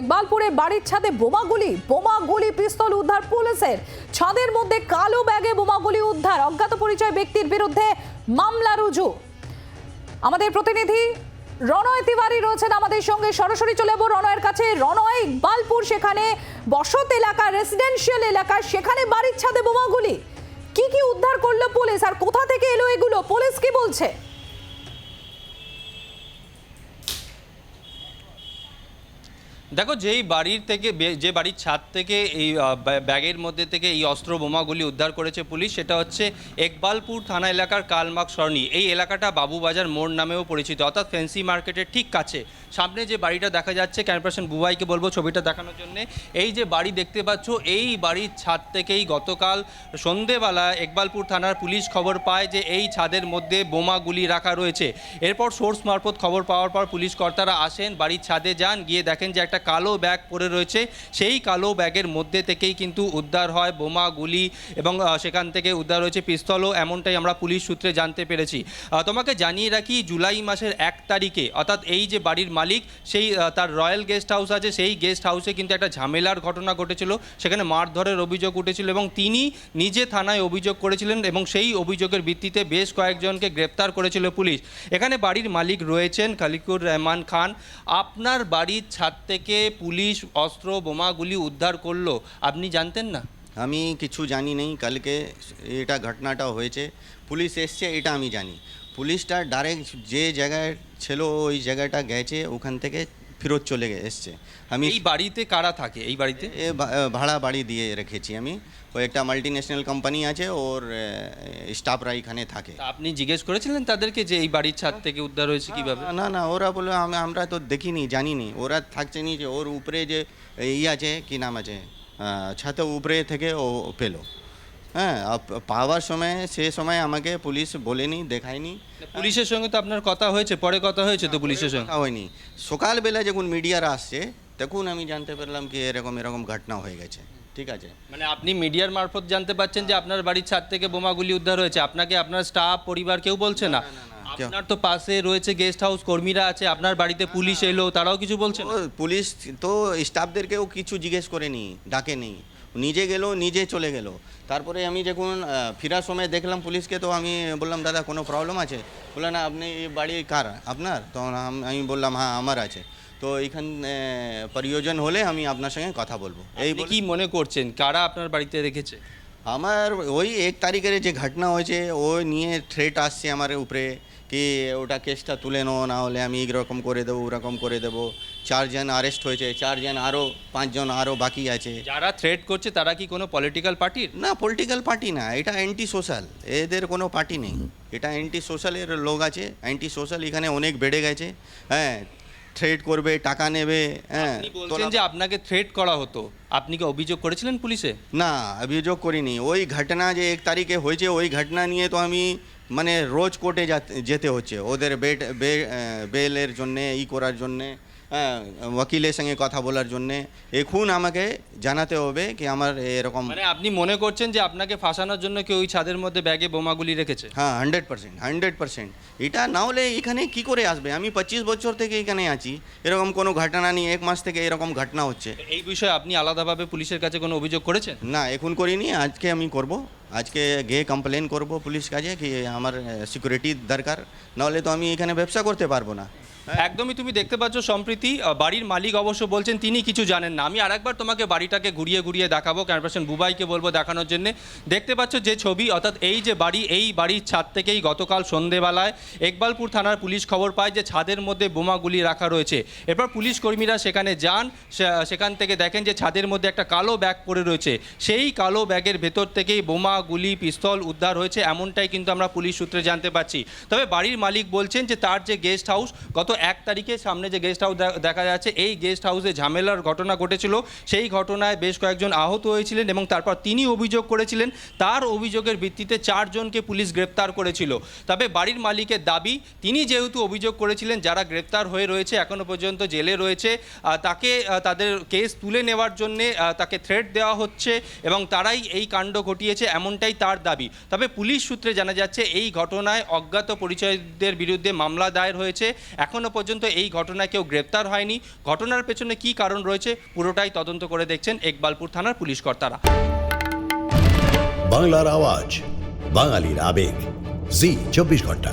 ইকবালপুরে বাড়ির ছাদে বোমাগুলি বোমাগুলি পিস্তল উদ্ধার পুলিশের। ছাদের মধ্যে কালো ব্যাগে বোমাগুলি উদ্ধার, অজ্ঞাত পরিচয় ব্যক্তির বিরুদ্ধে মামলা রুজু। আমাদের প্রতিনিধি রণয় তিওয়ারি রয়েছেন আমাদের সঙ্গে। সরাসরি চলে যাব রণয়ের কাছে। রণয় ইকবালপুর সেখানে বসত এলাকা রেসিডেন্সিয়াল এলাকা, সেখানে বাড়ির ছাদে বোমাগুলি কি কি উদ্ধার করল পুলিশ আর কোথা থেকে এলো এগুলো? পুলিশ কি বলছে? দেখো, যেই বাড়ির থেকে যে বাড়ির ছাদ থেকে এই ব্যা- ব্যাগের মধ্যে থেকে এই অস্ত্র বোমাগুলি উদ্ধার করেছে পুলিশ, সেটা হচ্ছে একবালপুর থানা এলাকার কালমাক সরণি। এই এলাকাটা বাবুবাজার মোড় নামেও পরিচিত, অর্থাৎ ফেন্সি মার্কেটের ঠিক কাছে। সামনে যে বাড়িটা দেখা যাচ্ছে, ক্যামেরাপার্সন বুবাইকে বলব ছবিটা দেখানোর জন্য, এই যে বাড়ি দেখতে পাচ্ছ, এই বাড়ির ছাদ থেকেই গতকাল সন্ধেবেলা একবালপুর থানার পুলিশ খবর পায় যে এই ছাদের মধ্যে বোমাগুলি রাখা রয়েছে। এরপর সোর্স মারফত খবর পাওয়ার পর পুলিশ কর্তারা আসেন, বাড়ির ছাদে যান, গিয়ে দেখেন যে একটা কালো ব্যাগ পরে রয়েছে। সেই কালো ব্যাগের মধ্যে থেকেই কিন্তু উদ্ধার হয় বোমা, গুলি এবং সেখান থেকে উদ্ধার হয়েছে পিস্তলও। এমনটাই আমরা পুলিশ সূত্রে জানতে পেরেছি। তোমাকে জানিয়ে রাখি, জুলাই মাসের এক তারিখে, অর্থাৎ এই যে বাড়ির মালিক, সেই তার রয়্যাল গেস্ট হাউস আছে। সেই গেস্ট হাউসে কিন্তু একটা ঝামেলার ঘটনা ঘটেছিল। সেখানে মারধরের অভিযোগ উঠেছিল এবং তিনি নিজে থানায় অভিযোগ করেছিলেন এবং সেই অভিযোগের ভিত্তিতে বেশ কয়েকজনকে গ্রেপ্তার করেছিল পুলিশ। এখানে বাড়ির মালিক রয়েছেন খালিকুর রহমান খান। আপনার বাড়ির ছাদ থেকে পুলিশ, অস্ত্র বোমাগুলি উদ্ধার করল, আপনি জানতেন না? আমি কিছু জানি নেই, কালকে এটা ঘটনাটা হয়েছে, পুলিশ এসছে, এটা আমি জানি। পুলিশটা ডাইরেক্ট যে জায়গায় ছিল, ওই জায়গাটা গেছে, ওখান থেকে ফেরত চলে এসছে। আমি এই বাড়িতে কারা থাকে? এই বাড়িতে? এ ভা- ভাড়া বাড়ি দিয়ে রেখেছি আমি। ও একটা মাল্টি ন্যাশনাল কোম্পানি আছে ওর স্টাফরা এখানে থাকে। তা আপনি জিজ্ঞেস করেছিলেন তাদেরকে যে এই বাড়ির ছাদ থেকে উদ্ধার হয়েছে কীভাবে? না না ওরা বলল আম- আমরা তো দেখিনি জানিনি। ওরা থাকছে নি যে ওর উপরে যে ই আছে কি নাম আছে? আহ, ছাদের উপরে থেকে ও পেল। হ্যাঁ পাওয়ার সময় সে সময় আমাকে পুলিশ বলেনি দেখায়নি। পুলিশের সঙ্গে তো আপনার কথা হয়েছে পরে কথা হয়েছে তো পুলিশের সঙ্গে। কথা হয়নি। সকালবেলা যখন মিডিয়ার আসছে তখন আমি জানতে পারলাম কি এরকম এরকম ঘটনা হয়ে গেছে। ঠিক আছে? মানে আপনি মিডিয়ার মারফত জানতে পাচ্ছেন যে আপনার বাড়ির ছাদ থেকে বোমাগুলি উদ্ধার হয়েছে। আপনাকে আপনার স্টাফ পরিবার কেউ বলছে না? আপনার তো পাশে রয়েছে গেস্ট হাউস কর্মীরা আছে আপনার বাড়িতে পুলিশ এলো তারাও কিছু বলছে না? পুলিশ তো স্টাফদেরকেও কিছু জিজ্ঞেস করেনি ডাকেনি। নিজে গেল নিজে চলে গেল। তারপরে আমি যখন ফেরার সময় দেখলাম পুলিশকে তো আমি বললাম দাদা কোনো প্রবলেম আছে? বললাম না আপনি এই বাড়ি কার? আপনার? তো আমি বললাম হ্যাঁ আমার আছে। তো এইখান প্রয়োজন হলে আমি আপনার সঙ্গে কথা বলব। এই কি মনে করছেন? কারা আপনার বাড়িতে রেখেছে? আমার ওই এক তারিখের যে ঘটনা হয়েছে ওই নিয়ে থ্রেট আসছে আমার উপরে কি ওটা কেসটা তুলে নাও না হলে আমি এইরকম করে দেবো ওরকম করে দেবো। চারজন আরেস্ট হয়েছে চারজন আরও পাঁচজন আরও বাকি আছে। যারা থ্রেট করছে তারা কি কোনো পলিটিক্যাল পার্টির না পলিটিক্যাল পার্টি না এটা অ্যান্টি সোশ্যাল এদের কোনো পার্টি নেই। এটা অ্যান্টি সোশ্যালের লোক আছে অ্যান্টি সোশ্যাল এখানে অনেক বেড়ে গেছে হ্যাঁ। থ্রেট করবে টাকা নেবে হ্যাঁ। বলছেন যে আপনাকে থ্রেড করা হতো। আপনি কি অভিযোগ করেছিলেন পুলিশে? না অভিযোগ করিনি। ওই ঘটনা যে এক তারিখে হয়েছে ওই ঘটনা নিয়ে তো আমি মানে রোজ কোর্টে যাতে- যেতে হচ্ছে। ওদের বেট বেলের জন্যে ই করার জন্যে। হ্যাঁ ওকিলের সঙ্গে কথা বলার জন্যে এখন আমাকে জানাতে হবে কি আমার এরকম মানে আপনি মনে করছেন যে আপনাকে ফাঁসানোর জন্য কেউ ওই ছাদের মধ্যে ব্যাগে বোমাগুলি রেখেছে? হ্যাঁ হান্ড্রেড পার্সেন্ট হান্ড্রেড পার্সেন্ট। এটা না হলে এখানে কি করে আসবে? আমি পঁচিশ বছর থেকে এখানে আছি। এরকম কোনো ঘটনা নেই এক মাস থেকে এরকম ঘটনা হচ্ছে। এই বিষয়ে আপনি আলাদাভাবে পুলিশের কাছে কোনো অভিযোগ করেছেন? না এখন করিনি আজকে আমি করব। আজকে গিয়ে কমপ্লেন করব পুলিশ কাছে কি আমার সিকিউরিটি দরকার। নাহলে তো আমি এখানে ব্যবসা করতে পারব না। একদমই তুমি দেখতে পাচ্ছ, সম্প্রীতি বাড়ির মালিক অবশ্য বলছেন, তিনি কিছু জানেন না। আমি আরেকবার তোমাকে বাড়িটাকে ঘুরিয়ে ঘুরিয়ে দেখাবো ক্যামেরাপার্সন বুবাইকে বলব দেখানোর জন্য। দেখতে পাচ্ছ যে ছবি, অর্থাৎ এই যে বাড়ি, এই বাড়ির ছাদ থেকেই গতকাল সন্ধেবেলায় একবালপুর থানার পুলিশ খবর পায় যে ছাদের মধ্যে বোমাগুলি রাখা রয়েছে। এরপর পুলিশ কর্মীরা সেখানে যান সেখান থেকে দেখেন যে ছাদের মধ্যে একটা কালো ব্যাগ পড়ে রয়েছে। সেই কালো ব্যাগের ভেতর থেকেই বোমা, গুলি, পিস্তল উদ্ধার হয়েছে, এমনটাই কিন্তু আমরা পুলিশ সূত্রে জানতে পারছি তবে বাড়ির মালিক বলছেন যে তার যে গেস্ট হাউস, গত এক তারিখে সামনে যে গেস্ট হাউস দেখা যাচ্ছে, এই গেস্ট হাউসে ঝামেলার ঘটনা ঘটেছিল। সেই ঘটনায় বেশ কয়েকজন আহত হয়েছিলেন এবং তারপর তিনি অভিযোগ করেছিলেন, তার অভিযোগের ভিত্তিতে চারজনকে পুলিশ গ্রেপ্তার করেছিল। তবে বাড়ির মালিকের দাবি, তিনি যেহেতু অভিযোগ করেছিলেন, যারা গ্রেপ্তার হয়ে রয়েছে, এখনও পর্যন্ত জেলে রয়েছে তাকে তাদের কেস তুলে নেওয়ার জন্যে তাকে থ্রেট দেওয়া হচ্ছে এবং তারাই এই কাণ্ড ঘটিয়েছে এমনটাই তার দাবি। তবে পুলিশ সূত্রে জানা যাচ্ছে, এই ঘটনায় অজ্ঞাত পরিচয়দের বিরুদ্ধে মামলা দায়ের হয়েছে। এখন এখনও পর্যন্ত এই ঘটনায় কেউ গ্রেপ্তার হয়নি। ঘটনার পেছনে কি কারণ রয়েছে পুরোটাই তদন্ত করে দেখছেন একবালপুর থানার পুলিশ কর্তারা। বাংলার আওয়াজ, বাঙালির আবেগ। জি, চব্বিশ ঘণ্টা।